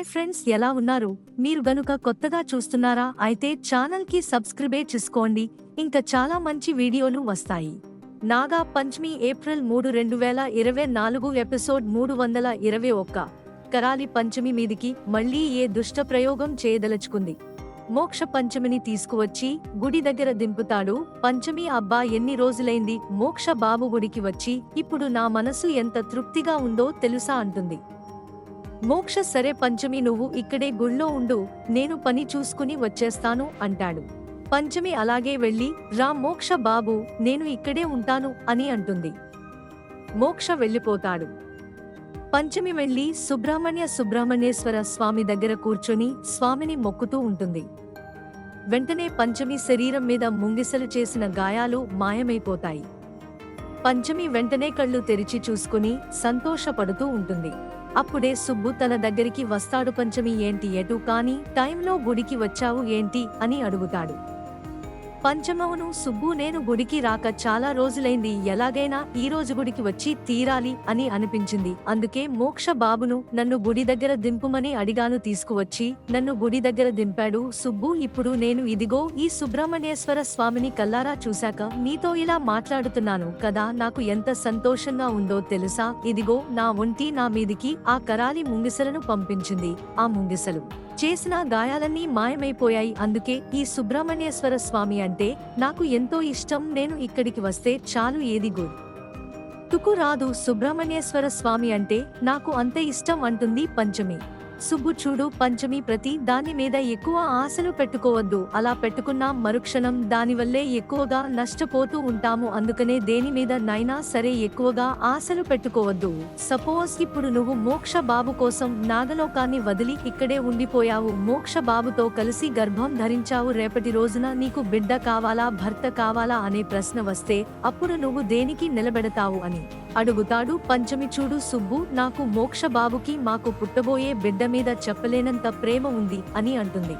Hi friends ఎలా ఉన్నారు? మీరు గనుక కొత్తగా చూస్తున్నారా అయితే ఛానల్కి సబ్స్క్రైబే చేసుకోండి. ఇంకా చాలా మంచి వీడియోలు వస్తాయి. నాగా పంచమి ఏప్రిల్ మూడు రెండు వేల ఇరవై నాలుగు ఎపిసోడ్ మూడు వందల ఇరవై ఒక్క. కరాలి పంచమి మీదికి మళ్ళీ ఏ దుష్ట ప్రయోగం చేయదలుచుకుంది? మోక్ష పంచమిని తీసుకువచ్చి గుడి దగ్గర దింపుతాడు. పంచమి అబ్బా ఎన్ని రోజులైంది? మోక్ష బాబు గుడికి వచ్చి ఇప్పుడు నా మనసు ఎంత తృప్తిగా ఉందో తెలుసా అంటుంది. మోక్ష సరే పంచమి నువ్వు ఇక్కడే గుళ్ళో ఉండు నేను పని చూసుకుని వచ్చేస్తాను అంటాడు. పంచమి అలాగే వెళ్ళి రా మోక్ష బాబు నేను ఇక్కడే ఉంటాను అని అంటుంది. మోక్ష వెళ్ళిపోతాడు. పంచమి వెళ్ళి సుబ్రహ్మణ్య సుబ్రహ్మణ్యేశ్వర స్వామి దగ్గర కూర్చొని స్వామిని మొక్కుతూ ఉంటుంది. వెంటనే పంచమి శరీరం మీద ముంగిసలు చేసిన గాయాలు మాయమైపోతాయి. పంచమి వెంటనే కళ్ళు తెరిచి చూసుకుని సంతోషపడుతూ ఉంటుంది. అప్పుడే సుబ్బు తన దగ్గరికి వస్తాడు పంచమి ఏంటి ఎటు కాని? టైంలో గుడికి వచ్చావు ఏంటి? అని అడుగుతాడు. పంచమవును సుబ్బు నేను గుడికి రాక చాలా రోజులైంది. ఎలాగైనా ఈ రోజు గుడికి వచ్చి తీరాలి అని అనిపించింది. అందుకే మోక్ష బాబును నన్ను గుడి దగ్గర దింపుమని అడిగాను తీసుకువచ్చి నన్ను గుడి దగ్గర దింపాడు. సుబ్బు ఇప్పుడు నేను ఇదిగో ఈ సుబ్రహ్మణ్యేశ్వర స్వామిని కల్లారా చూశాక నీతో ఇలా మాట్లాడుతున్నాను కదా నాకు ఎంత సంతోషంగా ఉందో తెలుసా? ఇదిగో నా ఒంటి నా మీదికి ఆ కరాలి ముంగిసలను పంపించింది. ఆ ముంగిసలు చేసిన గాయాలన్నీ మాయమైపోయాయి. అందుకే ఈ సుబ్రహ్మణ్యేశ్వర స్వామి అంటే నాకు ఎంతో ఇష్టం. నేను ఇక్కడికి వస్తే చాలు ఏది గుడ్. తుకు రాదు. సుబ్రహ్మణ్యేశ్వర స్వామి అంటే నాకు అంత ఇష్టం అంటుంది పంచమి. సుబ్బు చూడు పంచమి ప్రతి దాని మీద ఎక్కువ ఆశలు పెట్టుకోవద్దు. అలా పెట్టుకున్నా మరుక్షణం దానివల్లే ఎక్కువగా నష్టపోతూ ఉంటాము. అందుకనే దేని మీద నైనా సరే ఎక్కువగా ఆశలు పెట్టుకోవద్దు. సపోజ్ ఇప్పుడు నువ్వు మోక్ష బాబు కోసం నాగలోకాన్ని వదిలి ఇక్కడే ఉండిపోయావు. మోక్ష బాబుతో కలిసి గర్భం ధరించావు. రేపటి రోజున నీకు బిడ్డ కావాలా భర్త కావాలా అనే ప్రశ్న వస్తే అప్పుడు నువ్వు దేనికి నిలబెడతావు అని? అడుగుతాడు పంచమి చూడు సుబ్బు నాకు మోక్ష బాబుకి మాకు పుట్టబోయే బిడ్డ మీద చెప్పలేనంత ప్రేమ ఉంది అని అంటుంది.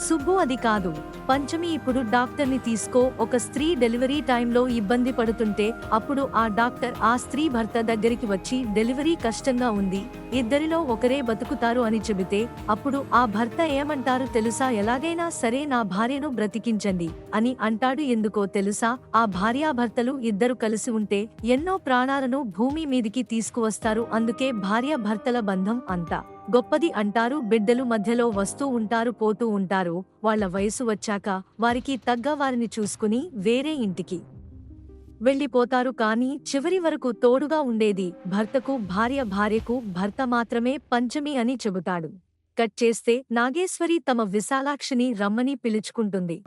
సుబ్బు అది కాదు. పంచమి ఇప్పుడు డాక్టర్ని తీసుకో. ఒక స్త్రీ డెలివరీ టైంలో ఇబ్బంది పడుతుంటే అప్పుడు ఆ డాక్టర్ ఆ స్త్రీ భర్త దగ్గరికి వచ్చి డెలివరీ కష్టంగా ఉంది. ఇద్దరిలో ఒకరే బతుకుతారు అని చెబితే అప్పుడు ఆ భర్త ఏమంటారు తెలుసా? ఎలాగైనా సరే నా భార్యను బ్రతికించండి అని అంటాడు ఎందుకో తెలుసా? ఆ భార్యాభర్తలు ఇద్దరు కలిసి ఉంటే ఎన్నో ప్రాణాలను భూమి మీదికి తీసుకువస్తారు. అందుకే భార్య భర్తల బంధం అంతా. గొప్పది అంటారు బిడ్డలు మధ్యలో వస్తూ ఉంటారు పోతూ ఉంటారు. వాళ్ళ వయసు వచ్చాక వారికి తగ్గ వారిని చూసుకుని వేరే ఇంటికి వెళ్ళిపోతారు. కానీ చివరి వరకు తోడుగా ఉండేది భర్తకు భార్య భార్యకు భర్త మాత్రమే పంచమి అని చెబుతాడు. కట్ చేస్తే నాగేశ్వరి తమ విశాలాక్షిని రమ్మని పిలుచుకుంటుంది.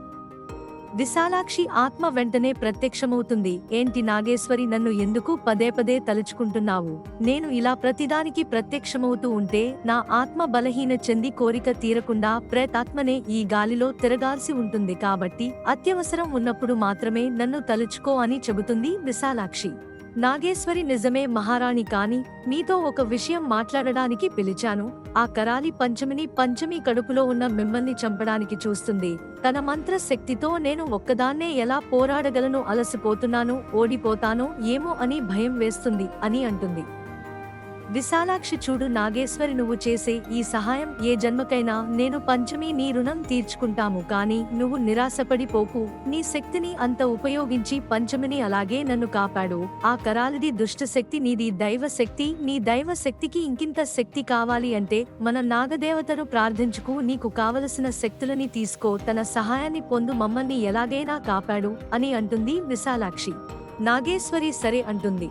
విశాలాక్షి ఆత్మ వెంటనే ప్రత్యక్షమవుతుంది. ఏంటి నాగేశ్వరి నన్ను ఎందుకు పదే పదే తలుచుకుంటున్నావు? నేను ఇలా ప్రతిదానికి ప్రత్యక్షమవుతూ ఉంటే నా ఆత్మ బలహీన చెంది కోరిక తీరకుండా ప్రేతాత్మనే ఈ గాలిలో తిరగాల్సి ఉంటుంది కాబట్టి అత్యవసరం ఉన్నప్పుడు మాత్రమే నన్ను తలుచుకో అని చెబుతుంది విశాలాక్షి. నాగేశ్వరి నిజమే మహారాణి కాని మీతో ఒక విషయం మాట్లాడడానికి పిలిచాను. ఆ కరాలి పంచమిని పంచమి కడుపులో ఉన్న మిమ్మల్ని చంపడానికి చూస్తుంది. తన మంత్ర శక్తితో నేను ఒక్కదాన్నే ఎలా పోరాడగలను అలసిపోతున్నాను ఓడిపోతానో ఏమో అని భయం వేస్తుంది అని అంటుంది. విశాలాక్షి చూడు నాగేశ్వరి నువ్వు చేసే ఈ సహాయం ఏ జన్మకైనా నేను పంచమి నీ రుణం తీర్చుకుంటాము. కాని నువ్వు నిరాశపడి పోకు నీ శక్తిని అంత ఉపయోగించి పంచమిని అలాగే నన్ను కాపాడు. ఆ కరాలిది దుష్టశక్తి నీది దైవ శక్తి నీ దైవ శక్తికి ఇంకింత శక్తి కావాలి అంటే మన నాగదేవతను ప్రార్థించుకు నీకు కావలసిన శక్తులని తీసుకో. తన సహాయాన్ని పొందు మమ్మల్ని ఎలాగైనా కాపాడు అని అంటుంది విశాలాక్షి. నాగేశ్వరి సరే అంటుంది.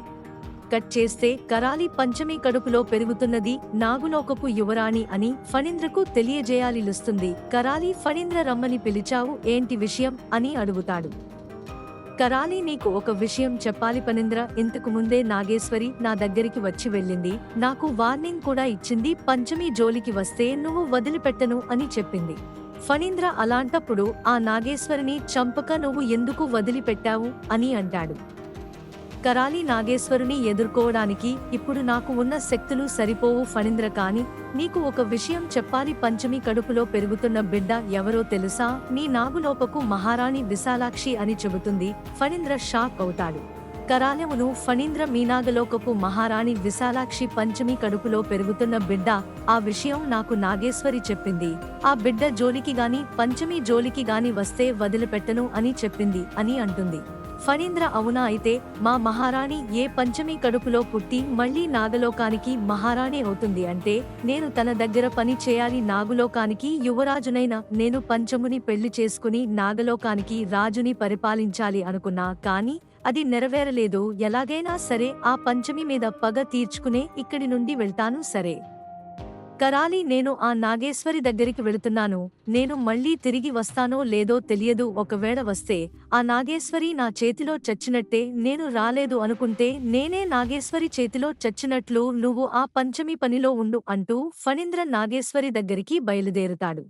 కట్ చేస్తే కరాలి పంచమి కడుపులో పెరుగుతున్నది నాగులోకపు యువరాణి అని ఫణీంద్రకు తెలియజేయాలిలుస్తుంది. కరాలి ఫణీంద్ర రమ్మని పిలిచావు ఏంటి విషయం? అని అడుగుతాడు. కరాలి నీకు ఒక విషయం చెప్పాలి పనింద్ర ఇంతకు ముందే నాగేశ్వరి నా దగ్గరికి వచ్చి వెళ్ళింది. నాకు వార్నింగ్ కూడా ఇచ్చింది. పంచమి జోలికి వస్తే నువ్వు వదిలిపెట్టను అని చెప్పింది. ఫణీంద్ర అలాంటప్పుడు ఆ నాగేశ్వరిని చంపక నువ్వు ఎందుకు వదిలిపెట్టావు? అని అంటాడు. కరాలి నాగేశ్వరుని ఎదుర్కోవడానికి ఇప్పుడు నాకు ఉన్న శక్తులు సరిపోవు ఫణీంద్ర కాని నీకు ఒక విషయం చెప్పాలి. పంచమి కడుపులో పెరుగుతున్న బిడ్డ ఎవరో తెలుసా? నీ నాగులోపకు మహారాణి విశాలాక్షి అని చెబుతుంది. ఫణీంద్ర షాక్ అవుతాడు. కరాలమును ఫణీంద్ర మీనాగలోకపు మహారాణి విశాలాక్షి పంచమి కడుపులో పెరుగుతున్న బిడ్డ ఆ విషయం నాకు నాగేశ్వరి చెప్పింది. ఆ బిడ్డ జోలికి గాని పంచమి జోలికి గాని వస్తే వదిలిపెట్టను అని చెప్పింది అని అంటుంది. ఫణీంద్ర అవునా అయితే మా మహారాణి ఏ పంచమి కడుపులో పుట్టి మళ్ళీ నాగలోకానికి మహారాణి అవుతుంది అంటే నేను తన దగ్గర పని చేయాలి నాగులోకానికి యువరాజునైన నేను పంచముని పెళ్ళి చేసుకుని నాగలోకానికి రాజుని పరిపాలించాలి అనుకున్నా కానీ అది నెరవేరలేదు. ఎలాగైనా సరే ఆ పంచమి మీద పగ తీర్చుకునే ఇక్కడి నుండి వెళ్తాను సరే. కరాలి నేను ఆ నాగేశ్వరి దగ్గరికి వెళుతున్నాను. నేను మళ్ళీ తిరిగి వస్తానో లేదో తెలియదు. ఒకవేళ వస్తే ఆ నాగేశ్వరి నా చేతిలో చచ్చినట్టే నేను రాలేదు అనుకుంటే నేనే నాగేశ్వరి చేతిలో చచ్చినట్లు నువ్వు ఆ పంచమి పనిలో ఉండు అంటూ ఫణీంద్ర నాగేశ్వరి దగ్గరికి బయలుదేరుతాడు.